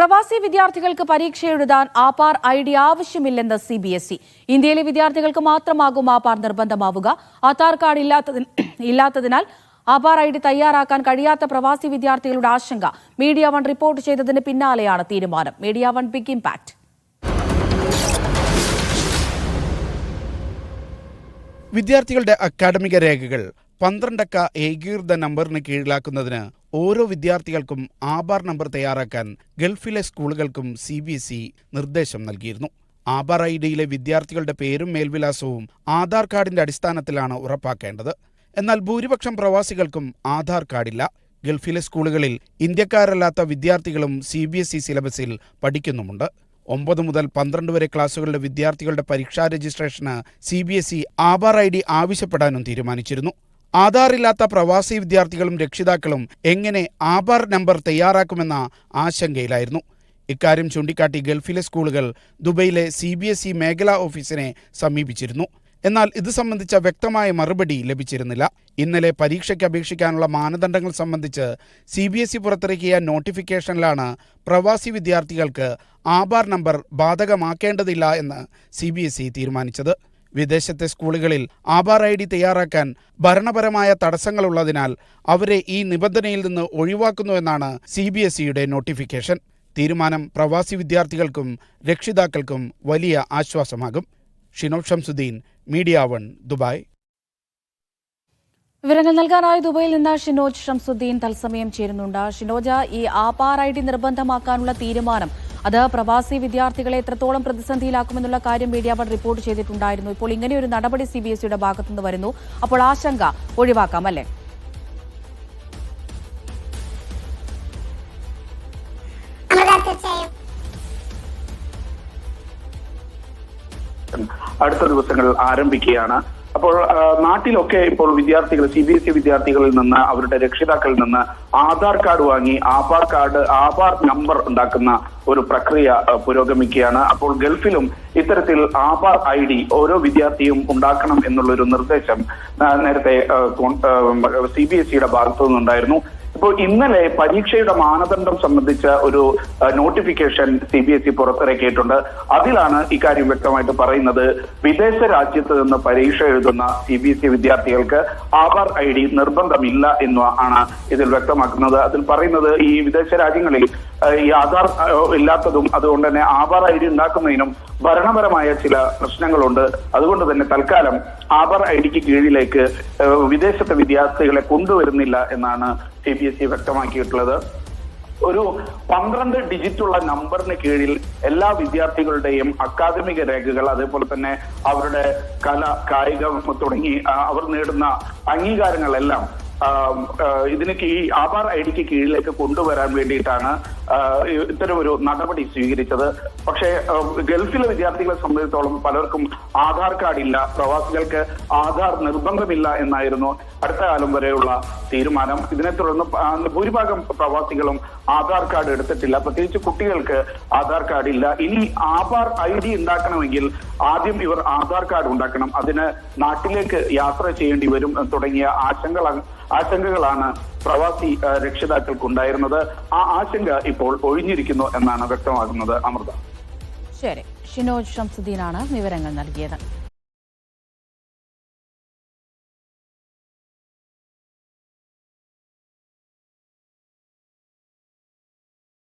പ്രവാസി വിദ്യാർത്ഥികൾക്ക് പരീക്ഷ എഴുതാൻ ആപാർ ഐ ഡി ആവശ്യമില്ലെന്ന് സി ബി എസ് ഇ. ഇന്ത്യയിലെ വിദ്യാർത്ഥികൾക്ക് മാത്രമാകും ആപാർ നിർബന്ധമാവുക. ആധാർ കാർഡ് ഇല്ലാത്തതി- ഇല്ലാത്തതിനാൽ ആപാർ ഐ ഡി തയ്യാറാക്കാൻ കഴിയാത്ത പ്രവാസി വിദ്യാർത്ഥികളുടെ ആശങ്ക. മീഡിയ വൺ റിപ്പോർട്ട് ചെയ്തതിന് പിന്നാലെയാണ് തീരുമാനം. മീഡിയ വൺ ബിഗ് ഇംപാക്ട് വിദ്യാർത്ഥികളുടെ അക്കാഡമിക രേഖകൾ. പന്ത്രണ്ടക്ക ഏകീകൃത നമ്പറിന് കീഴിലാക്കുന്നതിന് ഓരോ വിദ്യാർത്ഥികൾക്കും ആധാർ നമ്പർ തയ്യാറാക്കാൻ ഗൾഫിലെ സ്കൂളുകൾക്കും സി ബി എസ് ഇ നിർദ്ദേശം നൽകിയിരുന്നു. ആധാർ ഐ ഡിയിലെ വിദ്യാർത്ഥികളുടെ പേരും മേൽവിലാസവും ആധാർ കാർഡിന്റെ അടിസ്ഥാനത്തിലാണ് ഉറപ്പാക്കേണ്ടത്. എന്നാൽ ഭൂരിപക്ഷം പ്രവാസികൾക്കും ആധാർ കാർഡില്ല. ഗൾഫിലെ സ്കൂളുകളിൽ ഇന്ത്യക്കാരല്ലാത്ത വിദ്യാർത്ഥികളും സി ബി എസ് ഇ സിലബസിൽ പഠിക്കുന്നുമുണ്ട്. ഒമ്പത് മുതൽ പന്ത്രണ്ട് വരെ ക്ലാസുകളുടെ വിദ്യാർത്ഥികളുടെ പരീക്ഷാ registration C B S E Aadhaar I D ആവശ്യപ്പെടാനും തീരുമാനിച്ചിരുന്നു. ആധാർ ഇല്ലാത്ത പ്രവാസി വിദ്യാർത്ഥികളും രക്ഷിതാക്കളും എങ്ങനെ ആധാർ നമ്പർ തയ്യാറാക്കുമെന്ന ആശങ്കയിലായിരുന്നു. ഇക്കാര്യം ചൂണ്ടിക്കാട്ടി ഗൾഫിലെ സ്കൂളുകൾ ദുബൈയിലെ സി ബി എസ് ഇ മേഖലാ ഓഫീസിനെ സമീപിച്ചിരുന്നു. എന്നാൽ ഇത് സംബന്ധിച്ച വ്യക്തമായ മറുപടി ലഭിച്ചിരുന്നില്ല. ഇന്നലെ പരീക്ഷയ്ക്ക് അപേക്ഷിക്കാനുള്ള മാനദണ്ഡങ്ങൾ സംബന്ധിച്ച് സി ബി എസ് ഇ പുറത്തിറക്കിയ നോട്ടിഫിക്കേഷനിലാണ് പ്രവാസി വിദ്യാർത്ഥികൾക്ക് ആധാർ നമ്പർ ബാധകമാക്കേണ്ടതില്ല എന്ന് സി ബി എസ് ഇ തീരുമാനിച്ചത്. വിദേശത്തെ സ്കൂളുകളിൽ ആധാർ ഐ ഡി തയ്യാറാക്കാൻ ഭരണപരമായ തടസ്സങ്ങളുള്ളതിനാൽ അവരെ ഈ നിബന്ധനയിൽ നിന്ന് ഒഴിവാക്കുന്നുവെന്നാണ് സി ബി എസ് ഇയുടെ നോട്ടിഫിക്കേഷൻ. തീരുമാനം പ്രവാസി വിദ്യാർത്ഥികൾക്കും രക്ഷിതാക്കൾക്കും വലിയ ആശ്വാസമാകും. Shino Shamsuddin media one Dubai. വിവരങ്ങൾ നൽകാനായി ദുബൈയിൽ നിന്ന് ഷിനോജ് ഷംസുദ്ദീൻ തത്സമയം ചേരുന്നുണ്ട്. ഷിനോജ ഈ ആപാർ ഐ ഡി നിർബന്ധമാക്കാനുള്ള തീരുമാനം അത് പ്രവാസി വിദ്യാർത്ഥികളെ എത്രത്തോളം പ്രതിസന്ധിയിലാക്കുമെന്നുള്ള കാര്യം മീഡിയ വൺ റിപ്പോർട്ട് ചെയ്തിട്ടുണ്ടായിരുന്നു. ഇപ്പോൾ ഇങ്ങനെയൊരു നടപടി സി ബി എസ് സിയുടെ ഭാഗത്തുനിന്ന് വരുന്നു. അപ്പോൾ ആശങ്ക ഒഴിവാക്കാം അല്ലേ? അടുത്ത ദിവസങ്ങളിൽ ആരംഭിക്കുകയാണ്. അപ്പോൾ നാട്ടിലൊക്കെ ഇപ്പോൾ വിദ്യാർത്ഥികൾ സി ബി എസ് ഇ വിദ്യാർത്ഥികളിൽ നിന്ന് അവരുടെ രക്ഷിതാക്കളിൽ നിന്ന് ആധാർ കാർഡ് വാങ്ങി ആധാർ കാർഡ് ആധാർ നമ്പർ ഉണ്ടാക്കുന്ന ഒരു പ്രക്രിയ പുരോഗമിക്കുകയാണ്. അപ്പോൾ ഗൾഫിലും ഇത്തരത്തിൽ ആധാർ ഐ ഡി ഓരോ വിദ്യാർത്ഥിയും ഉണ്ടാക്കണം എന്നുള്ള ഒരു നിർദ്ദേശം നേരത്തെ സി ബി എസ് ഇയുടെ ഭാഗത്തു നിന്നുണ്ടായിരുന്നു ഇപ്പോൾ ഇന്നലെ പരീക്ഷയുടെ മാനദണ്ഡം സംബന്ധിച്ച ഒരു notification C B S E പുറത്തിറക്കിയിട്ടുണ്ട്. അതിലാണ് ഇക്കാര്യം വ്യക്തമായിട്ട് പറയുന്നത്. വിദേശ രാജ്യത്ത് നിന്ന് പരീക്ഷ എഴുതുന്ന സി ബി എസ് ഇ വിദ്യാർത്ഥികൾക്ക് ആധാർ ഐ ഡി നിർബന്ധമില്ല എന്നാണ് ഇതിൽ വ്യക്തമാക്കുന്നത്. അതിൽ പറയുന്നത് ഈ വിദേശ രാജ്യങ്ങളിൽ ഈ ആധാർ ഇല്ലാത്തതും അതുകൊണ്ട് തന്നെ ആധാർ ഐ ഡി ഉണ്ടാക്കുന്നതിനും ഭരണപരമായ ചില പ്രശ്നങ്ങളുണ്ട്. അതുകൊണ്ട് തന്നെ തൽക്കാലം ആധാർ ഐ ഡിക്ക് കീഴിലേക്ക് വിദേശത്തെ വിദ്യാർത്ഥികളെ കൊണ്ടുവരുന്നില്ല എന്നാണ് സി ബി എസ് ഇ വ്യക്തമാക്കിയിട്ടുള്ളത്. ഒരു പന്ത്രണ്ട് ഡിജിറ്റുള്ള നമ്പറിന് കീഴിൽ എല്ലാ വിദ്യാർത്ഥികളുടെയും അക്കാദമിക രേഖകൾ അതേപോലെ തന്നെ അവരുടെ കല കായികം തുടങ്ങി അവർ നേടുന്ന അംഗീകാരങ്ങളെല്ലാം ഇതിന് ഈ ആധാർ ഐ ഡിക്ക് കീഴിലേക്ക് കൊണ്ടുവരാൻ വേണ്ടിയിട്ടാണ് ഇത്തരം ഒരു നടപടി സ്വീകരിച്ചത്. പക്ഷേ ഗൾഫിലെ വിദ്യാർത്ഥികളെ സംബന്ധിച്ചിടത്തോളം പലർക്കും ആധാർ കാർഡ് ഇല്ല പ്രവാസികൾക്ക് ആധാർ നിർബന്ധമില്ല എന്നായിരുന്നു അടുത്ത കാലം വരെയുള്ള തീരുമാനം. ഇതിനെ തുടർന്ന് ഭൂരിഭാഗം പ്രവാസികളും ആധാർ കാർഡ് എടുത്തിട്ടില്ല. പ്രത്യേകിച്ച് കുട്ടികൾക്ക് ആധാർ കാർഡ് ഇല്ല. ഇനി ആധാർ ഐ ഡി ഉണ്ടാക്കണമെങ്കിൽ ആദ്യം ഇവർ ആധാർ കാർഡ് ഉണ്ടാക്കണം. അതിന് നാട്ടിലേക്ക് യാത്ര ചെയ്യേണ്ടി വരും തുടങ്ങിയ ആശങ്ക ആശങ്കകളാണ് പ്രവാസി രക്ഷിതാക്കൾക്ക് ഉണ്ടായിരുന്നത് ആ ആശങ്ക ഇപ്പോൾ ഒഴിഞ്ഞിരിക്കുന്നു എന്നാണ് വ്യക്തമാകുന്നത് അമൃത. ശരി. ഷിനോജ് ഷംസുദ്ദീനാണ് വിവരങ്ങൾ നൽകിയത്.